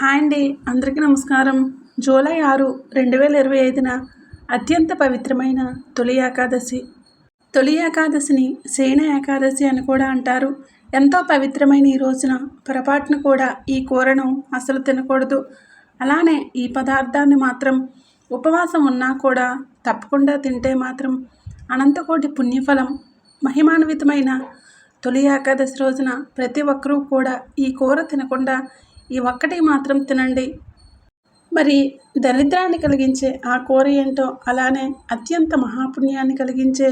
Hi అండి. అందరికీ నమస్కారం. జూలై ఆరు రెండు వేల ఇరవై ఐదున అత్యంత పవిత్రమైన తొలి ఏకాదశి. తొలి ఏకాదశిని సేన ఏకాదశి అని కూడా అంటారు. ఎంతో పవిత్రమైన ఈ రోజున పొరపాటును కూడా ఈ కూరను అసలు తినకూడదు. అలానే ఈ పదార్థాన్ని మాత్రం ఉపవాసం ఉన్నా కూడా తప్పకుండా తింటే మాత్రం అనంతకోటి పుణ్యఫలం మహిమాన్వితమైన తొలి ఏకాదశి రోజున ప్రతి ఒక్కరూ కూడా ఈ కూర తినకుండా ఈ ఒక్కటి మాత్రం తినండి. మరి దరిద్రాన్ని కలిగించే ఆ కూర ఏంటో అలానే అత్యంత మహాపుణ్యాన్ని కలిగించే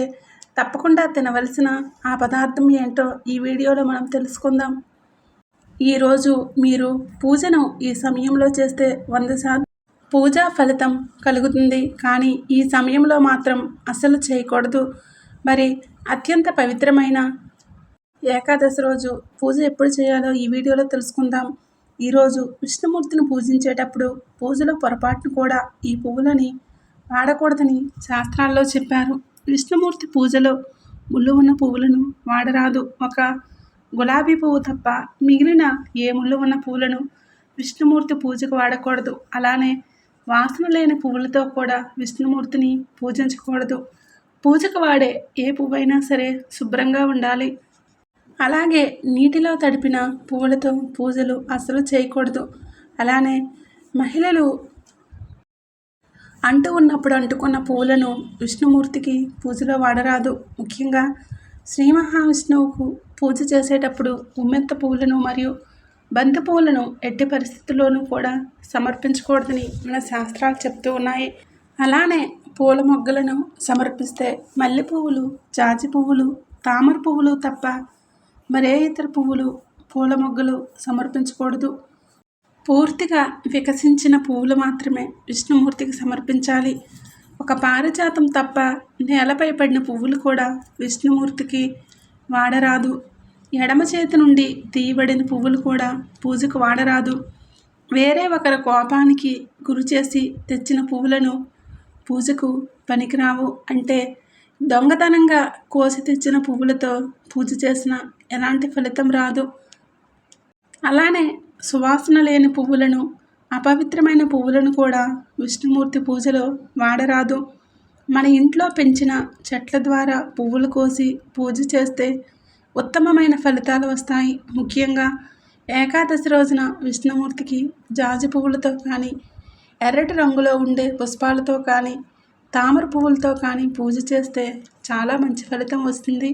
తప్పకుండా తినవలసిన ఆ పదార్థం ఏంటో ఈ వీడియోలో మనం తెలుసుకుందాం. ఈరోజు మీరు పూజను ఈ సమయంలో చేస్తే వంద శాతం పూజా ఫలితం కలుగుతుంది. కానీ ఈ సమయంలో మాత్రం అసలు చేయకూడదు. మరి అత్యంత పవిత్రమైన ఏకాదశి రోజు పూజ ఎప్పుడు చేయాలో ఈ వీడియోలో తెలుసుకుందాం. ఈరోజు విష్ణుమూర్తిని పూజించేటప్పుడు పూజలో పొరపాటును కూడా ఈ పువ్వులని వాడకూడదని శాస్త్రాల్లో చెప్పారు. విష్ణుమూర్తి పూజలో ముళ్ళు ఉన్న పువ్వులను వాడరాదు. ఒక గులాబీ పువ్వు తప్ప మిగిలిన ఏ ముళ్ళు ఉన్న పువ్వులను విష్ణుమూర్తి పూజకు వాడకూడదు. అలానే వాసన లేని పువ్వులతో కూడా విష్ణుమూర్తిని పూజించకూడదు. పూజకు వాడే ఏ పువ్వైనా సరే శుభ్రంగా ఉండాలి. అలాగే నీటిలో తడిపిన పువ్వులతో పూజలు అస్సలు చేయకూడదు. అలానే మహిళలు అంటూ ఉన్నప్పుడు అంటుకున్న పువ్వులను విష్ణుమూర్తికి పూజలో వాడరాదు. ముఖ్యంగా శ్రీ మహావిష్ణువుకు పూజ చేసేటప్పుడు ఉమ్మెత్త పువ్వులను మరియు బంతి పువ్వులను ఎట్టి పరిస్థితుల్లోనూ కూడా సమర్పించకూడదని మన శాస్త్రాలు చెప్తూ ఉన్నాయి. అలానే పూల మొగ్గలను సమర్పిస్తే మల్లె పువ్వులు జాజి పువ్వులు తామర పువ్వులు తప్ప మరే ఇతర పువ్వులు పూల మొగ్గలు సమర్పించకూడదు. పూర్తిగా వికసించిన పువ్వులు మాత్రమే విష్ణుమూర్తికి సమర్పించాలి. ఒక పారిజాతం తప్ప నేలపై పడిన పువ్వులు కూడా విష్ణుమూర్తికి వాడరాదు. ఎడమ చేతి నుండి తీయబడిన పువ్వులు కూడా పూజకు వాడరాదు. వేరే ఒకరి కోపానికి గురి చేసి తెచ్చిన పువ్వులను పూజకు పనికిరావు అంటే దొంగతనంగా కోసి తెచ్చిన పువ్వులతో పూజ చేసిన ఎలాంటి ఫలితం రాదు. అలానే సువాసన లేని పువ్వులను అపవిత్రమైన పువ్వులను కూడా విష్ణుమూర్తి పూజలో వాడరాదు. మన ఇంట్లో పెంచిన చెట్ల ద్వారా పువ్వులు కోసి పూజ చేస్తే ఉత్తమమైన ఫలితాలు వస్తాయి. ముఖ్యంగా ఏకాదశి రోజున విష్ణుమూర్తికి జాజి పువ్వులతో కానీ ఎర్రటి రంగులో ఉండే పుష్పాలతో కానీ తామర పువ్వులతో కానీ పూజ చేస్తే చాలా మంచి ఫలితం వస్తుంది.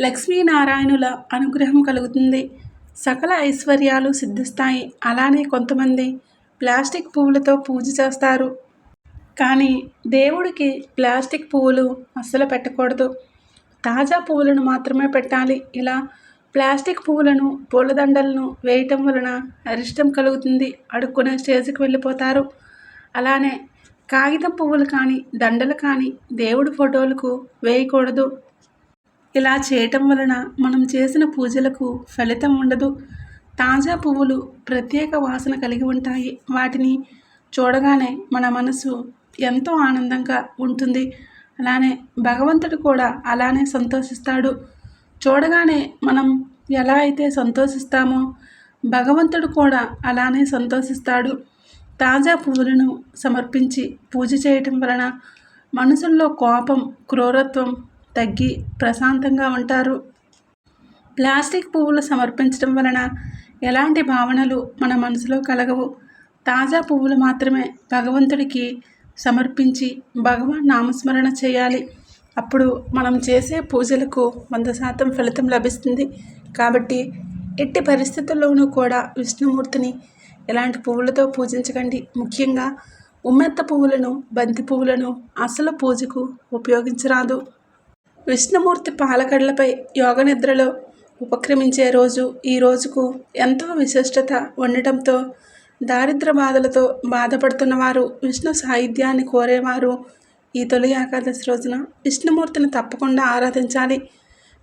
లక్ష్మీనారాయణుల అనుగ్రహం కలుగుతుంది. సకల ఐశ్వర్యాలు సిద్ధిస్తాయి. అలానే కొంతమంది ప్లాస్టిక్ పువ్వులతో పూజ చేస్తారు. కానీ దేవుడికి ప్లాస్టిక్ పువ్వులు అస్సలు పెట్టకూడదు. తాజా పువ్వులను మాత్రమే పెట్టాలి. ఇలా ప్లాస్టిక్ పువ్వులను పూలదండలను వేయటం వలన అరిష్టం కలుగుతుంది. అడుక్కునే స్టేజ్కి వెళ్ళిపోతారు. అలానే కాగితం పువ్వులు కానీ దండలు కానీ దేవుడి ఫోటోలకు వేయకూడదు. ఇలా చేయటం వలన మనం చేసిన పూజలకు ఫలితం ఉండదు. తాజా పువ్వులు ప్రత్యేక వాసన కలిగి ఉంటాయి. వాటిని చూడగానే మన మనసు ఎంతో ఆనందంగా ఉంటుంది. అలానే భగవంతుడు కూడా అలానే సంతోషిస్తాడు. చూడగానే మనం ఎలా అయితే సంతోషిస్తామో భగవంతుడు కూడా అలానే సంతోషిస్తాడు. తాజా పువ్వులను సమర్పించి పూజ చేయటం వలన మనసుల్లో కోపం క్రూరత్వం తగ్గి ప్రశాంతంగా ఉంటారు. ప్లాస్టిక్ పువ్వులు సమర్పించడం వలన ఎలాంటి భావనలు మన మనసులో కలగవు? తాజా పువ్వులు మాత్రమే భగవంతుడికి సమర్పించి భగవాన్ నామస్మరణ చేయాలి. అప్పుడు మనం చేసే పూజలకు వంద శాతం ఫలితం లభిస్తుంది. కాబట్టి ఎట్టి పరిస్థితుల్లోనూ కూడా విష్ణుమూర్తిని ఎలాంటి పువ్వులతో పూజించకండి. ముఖ్యంగా ఉమ్మెత్త పువ్వులను బంతి పువ్వులను అసలు పూజకు ఉపయోగించరాదు. విష్ణుమూర్తి పాలకడలపై యోగ నిద్రలో ఉపక్రమించే రోజు ఈ రోజుకు ఎంతో విశిష్టత ఉండటంతో దారిద్ర బాధలతో బాధపడుతున్న వారు విష్ణు సాహిత్యాన్ని కోరేవారు ఈ తొలి ఏకాదశి రోజున. విష్ణుమూర్తిని తప్పకుండా ఆరాధించాలి.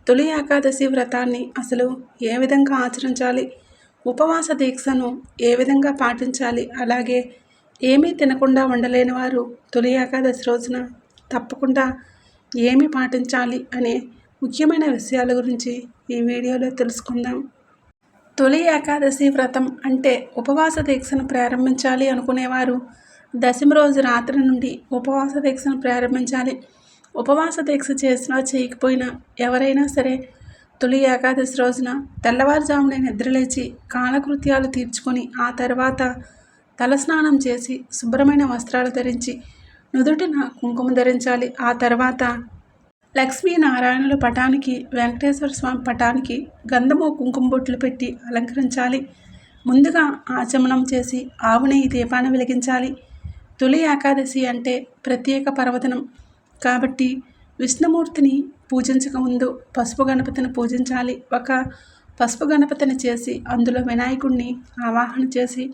తొలి ఏకాదశి వ్రతాన్ని అసలు ఏ విధంగా ఆచరించాలి? ఉపవాస దీక్షను ఏ విధంగా పాటించాలి? అలాగే ఏమీ తినకుండా ఉండలేని వారు తొలి ఏకాదశి రోజున తప్పకుండా ఏమి పాటించాలి అనే ముఖ్యమైన విషయాల గురించి ఈ వీడియోలో తెలుసుకుందాం. తొలి ఏకాదశి వ్రతం అంటే ఉపవాస దీక్షను ప్రారంభించాలి అనుకునేవారు దశమి రోజు రాత్రి నుండి ఉపవాస దీక్షను ప్రారంభించాలి. ఉపవాస దీక్ష చేసినా చేయకపోయినా ఎవరైనా సరే తొలి ఏకాదశి రోజున తెల్లవారుజామునే నిద్రలేచి కాలకృత్యాలు తీర్చుకొని ఆ తర్వాత తలస్నానం చేసి శుభ్రమైన వస్త్రాలు ధరించి నుదుటిన కుంకుమ ధరించాలి. ఆ తర్వాత లక్ష్మీనారాయణుల పటానికి వెంకటేశ్వర స్వామి పటానికి గంధము కుంకుమ బొట్లు పెట్టి అలంకరించాలి. ముందుగా ఆచమనం చేసి ఆవు నెయ్యి దీపాన్ని వెలిగించాలి. తొలి ఏకాదశి అంటే ప్రత్యేక పర్వదినం. కాబట్టి విష్ణుమూర్తిని పూజించక ముందు పసుపు గణపతిని పూజించాలి. ఒక పసుపు గణపతిని చేసి అందులో వినాయకుడిని ఆవాహన చేసి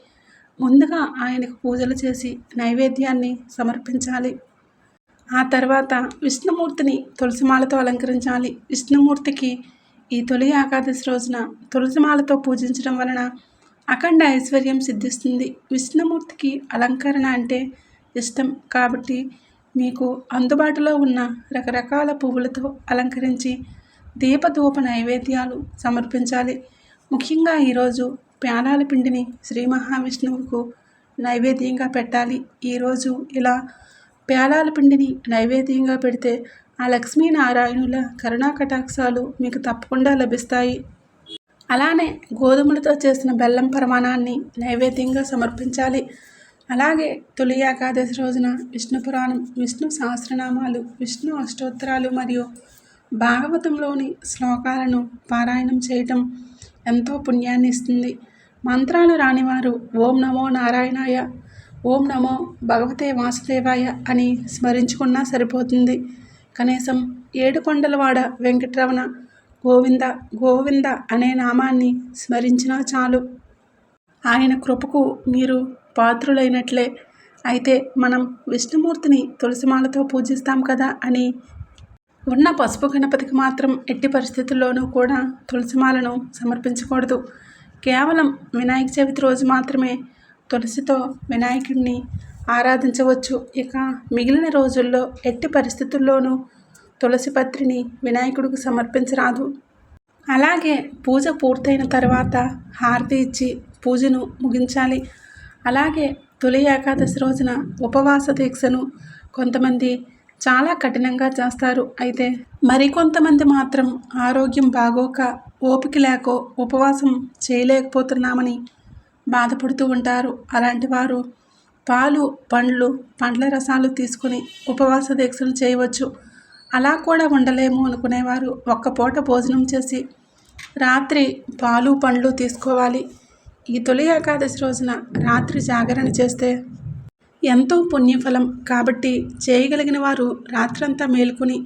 ముందుగా ఆయనకు పూజలు చేసి నైవేద్యాన్ని సమర్పించాలి. ఆ తర్వాత విష్ణుమూర్తిని తులసిమాలతో అలంకరించాలి. విష్ణుమూర్తికి ఈ తొలి ఏకాదశి రోజున తులసిమాలతో పూజించడం వలన అఖండ ఐశ్వర్యం సిద్ధిస్తుంది. విష్ణుమూర్తికి అలంకరణ అంటే ఇష్టం కాబట్టి మీకు అందుబాటులో ఉన్న రకరకాల పువ్వులతో అలంకరించి దీపధూప నైవేద్యాలు సమర్పించాలి. ముఖ్యంగా ఈరోజు ప్యానాల పిండిని శ్రీ మహావిష్ణువుకు నైవేద్యంగా పెట్టాలి. ఈరోజు ఇలా పేలాల పిండిని నైవేద్యంగా పెడితే ఆ లక్ష్మీనారాయణుల కరుణా కటాక్షాలు మీకు తప్పకుండా లభిస్తాయి. అలానే గోధుమలతో చేసిన బెల్లం ప్రమాణాన్ని నైవేద్యంగా సమర్పించాలి. అలాగే తొలి ఏకాదశి రోజున విష్ణు పురాణం విష్ణు సహస్రనామాలు విష్ణు అష్టోత్తరాలు మరియు భాగవతంలోని శ్లోకాలను పారాయణం చేయటం ఎంతో పుణ్యాన్ని ఇస్తుంది. మంత్రాలు రానివారు ఓం నమో నారాయణాయ ఓం నమో భగవతే వాసుదేవాయ అని స్మరించుకున్నా సరిపోతుంది. కనీసం ఏడుకొండలవాడ వెంకటరమణ గోవింద గోవింద అనే నామాన్ని స్మరించినా చాలు. ఆయన కృపకు మీరు పాత్రులైనట్లే. అయితే మనం విష్ణుమూర్తిని తులసిమాలతో పూజిస్తాం కదా అని. ఉన్న పసుపు గణపతికి మాత్రం ఎట్టి పరిస్థితుల్లోనూ కూడా తులసిమాలను సమర్పించకూడదు. కేవలం వినాయక చవితి రోజు మాత్రమే తులసితో వినాయకుడిని ఆరాధించవచ్చు. ఇక మిగిలిన రోజుల్లో ఎట్టి పరిస్థితుల్లోనూ తులసి పత్రిని వినాయకుడికి సమర్పించరాదు. అలాగే పూజ పూర్తయిన తర్వాత హారతి ఇచ్చి పూజను ముగించాలి. అలాగే తొలి ఏకాదశి రోజున ఉపవాస దీక్షను కొంతమంది చాలా కఠినంగా చేస్తారు. అయితే మరికొంతమంది మాత్రం ఆరోగ్యం బాగోక ఓపిక లేకో ఉపవాసం చేయలేకపోతున్నామని బాధపడుతూ ఉంటారు. అలాంటి వారు పాలు పండ్లు పండ్ల రసాలు తీసుకుని ఉపవాస దీక్షలు చేయవచ్చు. అలా కూడా ఉండలేము అనుకునేవారు. ఒక్క పూట భోజనం చేసి రాత్రి పాలు పండ్లు తీసుకోవాలి. ఈ తొలి ఏకాదశి రోజున రాత్రి జాగరణ చేస్తే ఎంతో పుణ్యఫలం. కాబట్టి చేయగలిగిన వారు రాత్రంతా మేలుకొని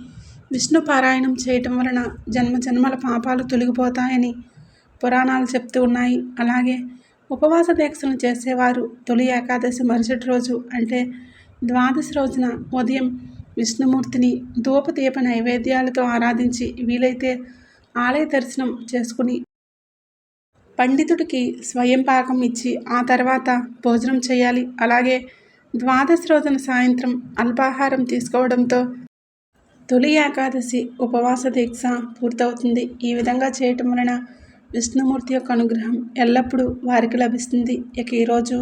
విష్ణు పారాయణం చేయటం వలన జన్మ జన్మల పాపాలు తొలగిపోతాయని పురాణాలు చెప్తూ ఉన్నాయి. అలాగే ఉపవాస దీక్షలు చేసేవారు తొలి ఏకాదశి మరుసటి రోజు అంటే ద్వాదశి రోజున ఉదయం విష్ణుమూర్తిని ధూపదీప నైవేద్యాలతో ఆరాధించి వీలైతే ఆలయ దర్శనం చేసుకుని పండితుడికి స్వయం పాకం ఇచ్చి ఆ తర్వాత భోజనం చేయాలి. అలాగే ద్వాదశ రోజున సాయంత్రం అల్పాహారం తీసుకోవడంతో తొలి ఏకాదశి ఉపవాస దీక్ష పూర్తవుతుంది. ఈ విధంగా చేయటం వలన విష్ణుమూర్తి యొక్క అనుగ్రహం ఎల్లప్పుడూ వారికి లభిస్తుంది. ఇక ఈరోజు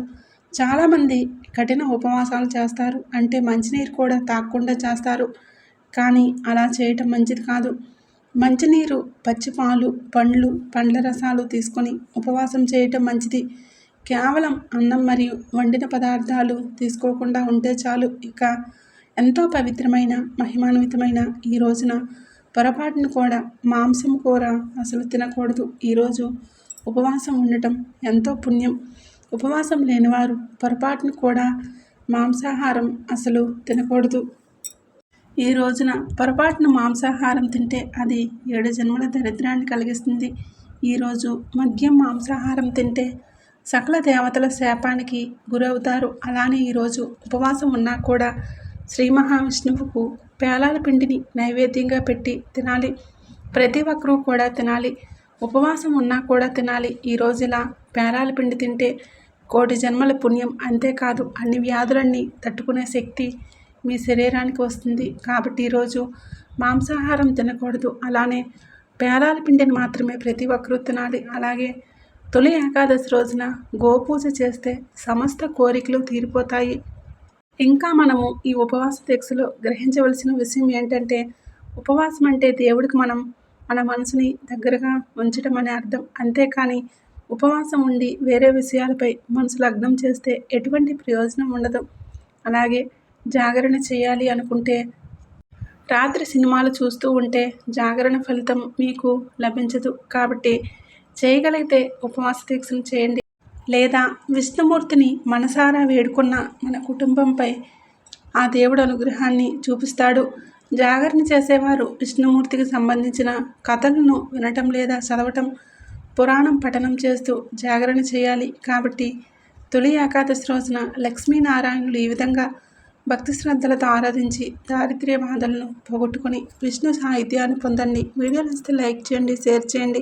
చాలామంది కఠిన ఉపవాసాలు చేస్తారు. అంటే మంచినీరు కూడా తాగకుండా చేస్తారు. కానీ అలా చేయటం మంచిది కాదు. మంచినీరు పచ్చిపాలు పండ్లు పండ్ల రసాలు తీసుకొని ఉపవాసం చేయటం మంచిది. కేవలం అన్నం మరియు వండిన పదార్థాలు తీసుకోకుండా ఉంటే చాలు. ఇక ఎంతో పవిత్రమైన మహిమాన్వితమైన ఈ రోజున పొరపాటును కూడా మాంసం కూర అసలు తినకూడదు. ఈరోజు ఉపవాసం ఉండటం ఎంతో పుణ్యం. ఉపవాసం లేనివారు పొరపాటును కూడా మాంసాహారం అసలు తినకూడదు. ఈ రోజున పొరపాటున మాంసాహారం తింటే అది ఏడు జన్మల దరిద్రాన్ని కలిగిస్తుంది. ఈరోజు మద్యం మాంసాహారం తింటే సకల దేవతల శాపానికి గురవుతారు. అలానే ఈరోజు ఉపవాసం ఉన్నా కూడా శ్రీ మహావిష్ణువుకు పేలాల పిండిని నైవేద్యంగా పెట్టి తినాలి. ప్రతి ఒక్కరూ కూడా తినాలి. ఉపవాసం ఉన్నా కూడా తినాలి. ఈరోజు ఇలా పేలాల పిండి తింటే కోటి జన్మల పుణ్యం అంతేకాదు అన్ని వ్యాధులన్నీ తట్టుకునే శక్తి మీ శరీరానికి వస్తుంది. కాబట్టి ఈరోజు మాంసాహారం తినకూడదు. అలానే పేలాల పిండిని మాత్రమే ప్రతి ఒక్కరూ తినాలి. అలాగే తొలి ఏకాదశి రోజున గోపూజ చేస్తే సమస్త కోరికలు తీరిపోతాయి. ఇంకా మనము ఈ ఉపవాస దీక్షలో గ్రహించవలసిన విషయం ఏంటంటే ఉపవాసం అంటే దేవుడికి మనం మన మనసుని దగ్గరగా ఉంచడం అనే అర్థం. అంతేకాని ఉపవాసం ఉండి వేరే విషయాలపై మనసు లగ్నం చేస్తే ఎటువంటి ప్రయోజనం ఉండదు. అలాగే జాగరణ చేయాలి అనుకుంటే రాత్రి సినిమాలు చూస్తూ ఉంటే జాగరణ ఫలితం మీకు లభించదు. కాబట్టి చేయగలిగితే ఉపవాస దీక్షను చేయండి. లేదా విష్ణుమూర్తిని మనసారా వేడుకున్న మన కుటుంబంపై ఆ దేవుడు అనుగ్రహాన్ని చూపిస్తాడు. జాగరణ చేసేవారు విష్ణుమూర్తికి సంబంధించిన కథలను వినటం లేదా చదవటం పురాణం పఠనం చేస్తూ జాగరణ చేయాలి. కాబట్టి తొలి ఏకాదశి రోజున లక్ష్మీనారాయణులు ఈ విధంగా భక్తి శ్రద్ధలతో ఆరాధించి దారిద్ర్య బాధలను పోగొట్టుకొని విష్ణు సాహిత్యాన్ని పొందండి. వీడియో నచ్చితే లైక్ చేయండి షేర్ చేయండి.